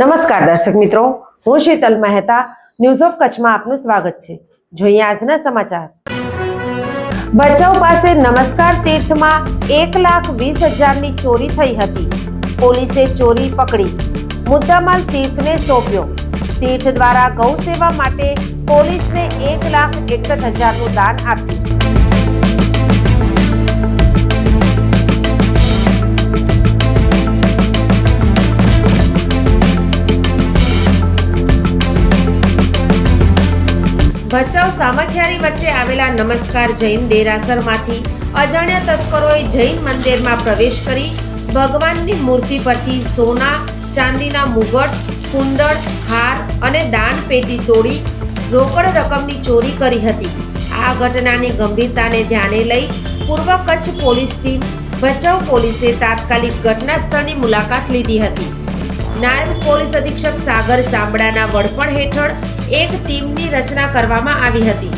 નમસ્કાર દર્શક મિત્રો, હું શીતલ મહેતા ન્યૂઝ ઓફ કચ્છમાં આપનું સ્વાગત છે. જોઈએ આજના સમાચાર. ભચાઉ પાસે નમસ્કાર તીર્થમાં એક લાખ વીસ હજારની ચોરી થઈ હતી. પોલીસે ચોરી પકડી. મુદ્દામાલ તીર્થને સોંપ્યો. તીર્થ દ્વારા ગૌ સેવા માટે પોલીસને એક લાખ એકસઠ હજારનું દાન આપ્યું. ભચાઉ સામખિયારી વચ્ચે આવેલા નમસ્કાર જૈન દેરાસરમાંથી અજાણ્યા તસ્કરોએ જૈન મંદિરમાં પ્રવેશ કરી ભગવાનની મૂર્તિ પરથી સોના, ચાંદીના મુગટ, કુંડળ, હાર અને દાન પેટી તોડી રોકડ રકમની ચોરી કરી હતી. આ ઘટનાની ગંભીરતાને ધ્યાને લઈ પૂર્વ કચ્છ પોલીસ ટીમ ભચાઉ પોલીસે તાત્કાલિક ઘટના સ્થળની મુલાકાત લીધી હતી. નાયબ પોલીસ અધિક્ષક સાગર સાંબડાના વડપણ હેઠળ એક ટીમની રચના કરવામાં આવી હતી.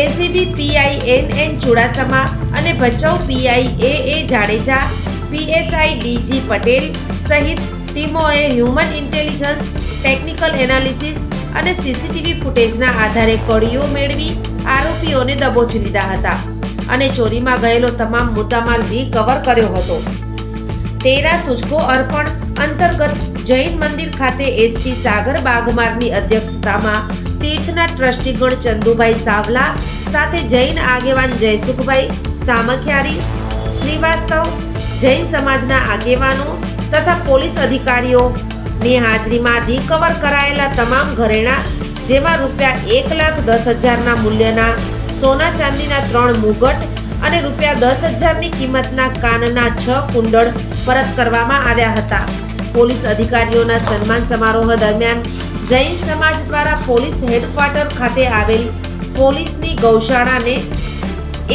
ACB, PI N N Chudasama અને Bhachau PI A A Jadeja, PSI DG Patel સહિત ટીમોએ હ્યુમન ઇન્ટેલિજન્સ, ટેકનિકલ એનાલિસિસ અને સીસીટીવી ફૂટેજના આધારે કડીઓ મેળવી આરોપીઓને દબોચી લીધા હતા અને ચોરીમાં ગયેલો તમામ મુદ્દામાલ રિકવર કર્યો હતો. તેરા તુજકો અર્પણ અંતર્ગત જૈન મંદિર ખાતે એસપી સાગર બાગમારની અધ્યક્ષતામાં તીર્થના ટ્રસ્ટીગણ ચંદુભાઈ સાવલા સાથે જૈન આગેવાન જયસુખભાઈ સામખિયારી, શ્રીવાસ્તવ જૈન સમાજના આગેવાનો તથા પોલીસ અધિકારીઓની હાજરીમાં રિકવર કરાયેલા તમામ ઘરેણા, જેમાં રૂપિયા એક લાખ દસ હજારના મૂલ્યના સોના ચાંદીના ત્રણ મુગટ અને રૂપિયા દસ હજારની કિંમતના કાનના છ કુંડળ પરત કરવામાં આવ્યા હતા. પોલીસ અધિકારીઓના સન્માન સમારોહ દરમિયાન જૈન સમાજ દ્વારા પોલીસ હેડક્વાર્ટર ખાતે આવેલ પોલીસની ગૌશાળાને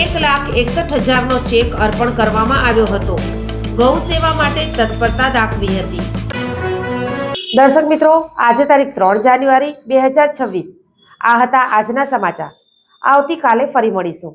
એક લાખ એકસઠ હજારનો ચેક અર્પણ કરવામાં આવ્યો હતો. ગૌ સેવા માટે તત્પરતા દાખવી હતી. દર્શક મિત્રો, આજે તારીખ ત્રણ જાન્યુઆરી બે હજાર છવ્વીસ. આ હતા આજના સમાચાર. આવતીકાલે ફરી મળીશું.